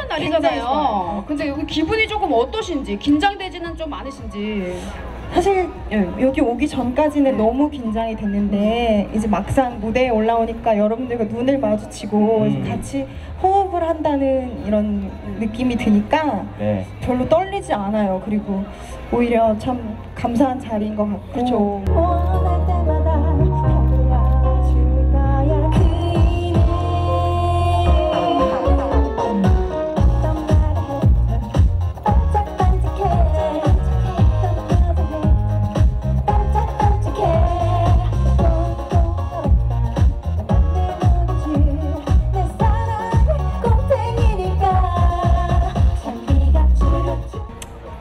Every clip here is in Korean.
특별한 날이잖아요. 근데 여기 기분이 조금 어떠신지, 긴장되지는 좀 않으신지. 사실 예. 여기 오기 전까지는 네. 너무 긴장이 됐는데 이제 막상 무대에 올라오니까 여러분들과 눈을 마주치고 음. 같이 호흡을 한다는 이런 느낌이 드니까 네. 별로 떨리지 않아요. 그리고 오히려 참 감사한 자리인 것 같고 그렇죠.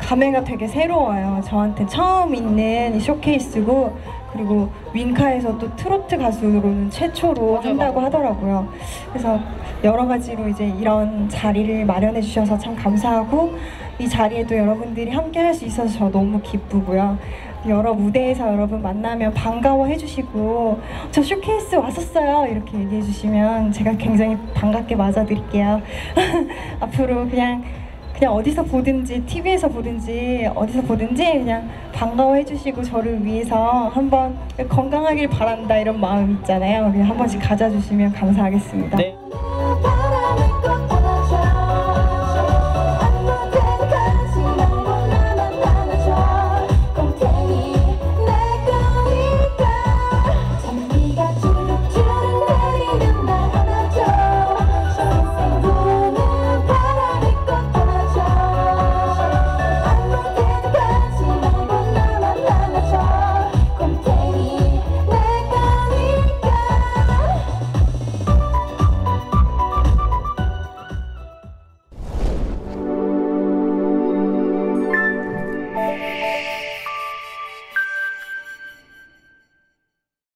감회가 되게 새로워요. 저한테 처음 있는 이 쇼케이스고 그리고 윈카에서 또 트로트 가수로는 최초로 맞아요, 한다고. 하더라고요. 그래서 여러 가지로 이제 이런 자리를 마련해 주셔서 참 감사하고 이 자리에도 여러분들이 함께 할 수 있어서 저 너무 기쁘고요. 여러 무대에서 여러분 만나면 반가워해 주시고 저 쇼케이스 왔었어요 이렇게 얘기해 주시면 제가 굉장히 반갑게 맞아드릴게요. 앞으로 그냥 그냥 어디서 보든지 TV에서 보든지 어디서 보든지 그냥 반가워해 주시고 저를 위해서 한번 건강하길 바란다 이런 마음 있잖아요. 그냥 한 번씩 가져주시면 감사하겠습니다. 네.